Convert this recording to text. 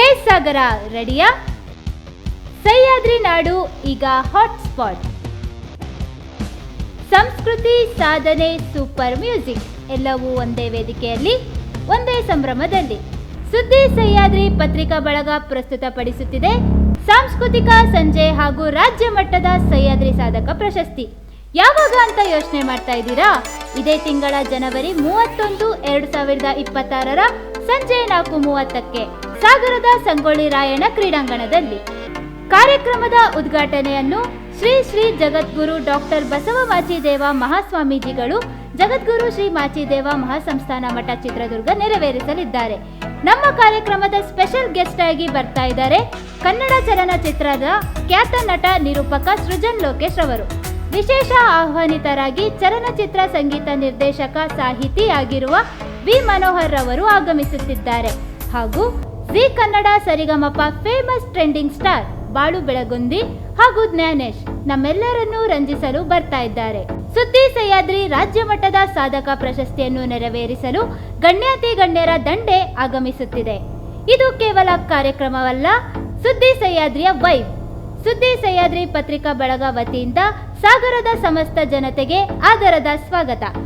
ಹೇ ಸಾಗರ ರೆಡಿಯಾ? ಸಹ್ಯಾದ್ರಿ ನಾಡು, ಈಗ hot spot ಸಂಸ್ಕೃತಿ ಸಾಧನೆ ಸೂಪರ್ ಮ್ಯೂಸಿಕ್. ಎಲ್ಲವೂ ಒಂದೇ ವೇದಿಕೆಯಲ್ಲಿ, ಒಂದೇ ಸಂಭ್ರಮದಲ್ಲಿ. ಸುದ್ದಿ ಸಹ್ಯಾದ್ರಿ ಪತ್ರಿಕಾ ಬಳಗ ಪ್ರಸ್ತುತಪಡಿಸುತ್ತಿದೆ. ಸಾಂಸ್ಕೃತಿಕ ಸಂಜೆ ಹಾಗೂ ರಾಜ್ಯ ಮಟ್ಟದ ಸಹ್ಯಾದ್ರಿ ಸಾಧಕ ಪ್ರಶಸ್ತಿ. ಯಾವಾಗ ಅಂತ ಯೋಚನೆ ಮಾಡ್ತಾ ಇದ್ದೀರಾ? ಇದೇ ತಿಂಗಳ ಜನವರಿ ಮೂವತ್ತೊಂದು, ಎರಡು ಸಾವಿರದ ಇಪ್ಪತ್ತಾರರ ಸಂಜೆ ನಾಲ್ಕು ಮೂವತ್ತಕ್ಕೆ. ಸಾಗರದ ಸಂಗೊಳ್ಳಿ ರಾಯಣ್ಣ ಕ್ರೀಡಾಂಗಣದಲ್ಲಿ. ಕಾರ್ಯಕ್ರಮದ ಉದ್ಘಾಟನೆಯನ್ನು ಶ್ರೀ ಶ್ರೀ ಜಗದ್ಗುರು ಡಾಕ್ಟರ್ ಬಸವ ಮಾಚಿದೇವ ಮಹಾಸ್ವಾಮೀಜಿಗಳು, ಜಗದ್ಗುರು ಶ್ರೀ ಮಾಚಿದೇವ ಮಹಾಸಂಸ್ಥಾನ ಮಠ ಚಿತ್ರದುರ್ಗ ನೆರವೇರಿಸಲಿದ್ದಾರೆ. ನಮ್ಮ ಕಾರ್ಯಕ್ರಮದ ಸ್ಪೆಷಲ್ ಗೆಸ್ಟ್ ಆಗಿ ಬರ್ತಾ ಇದ್ದಾರೆ ಕನ್ನಡ ಚಲನಚಿತ್ರದ ಖ್ಯಾತ ನಟ ನಿರೂಪಕ ಸೃಜನ್ ಲೋಕೇಶ್ ಅವರು. ವಿಶೇಷ ಆಹ್ವಾನಿತರಾಗಿ ಚಲನಚಿತ್ರ ಸಂಗೀತ ನಿರ್ದೇಶಕ ಸಾಹಿತಿ ಆಗಿರುವ ವಿ ಮನೋಹರ್ ಅವರು ಆಗಮಿಸುತ್ತಿದ್ದಾರೆ. ಹಾಗೂ Zee Kannada Sarigamapa famous trending star Balu Belagundi ಹಾಗೂ ಜ್ಞಾನೇಶ್ ನಮ್ಮೆಲ್ಲರನ್ನೂ ರಂಜಿಸಲು ಬರ್ತಾ ಇದ್ದಾರೆ. ಸುದ್ದಿ ಸಹ್ಯಾದ್ರಿ ರಾಜ್ಯ ಮಟ್ಟದ ಸಾಧಕ ಪ್ರಶಸ್ತಿಯನ್ನು ನೆರವೇರಿಸಲು ಗಣ್ಯಾತಿ ಗಣ್ಯರ ದಂಡೆ ಆಗಮಿಸುತ್ತಿದೆ. ಇದು ಕೇವಲ ಕಾರ್ಯಕ್ರಮವಲ್ಲ, ಸುದ್ದಿ ಸಹ್ಯಾದ್ರಿಯ ವೈಬ್. ಸುದ್ದಿ ಸಹ್ಯಾದ್ರಿ ಪತ್ರಿಕಾ ಬಳಗ ವತಿಯಿಂದ ಸಾಗರದ ಸಮಸ್ತ ಜನತೆಗೆ ಆದರದ ಸ್ವಾಗತ.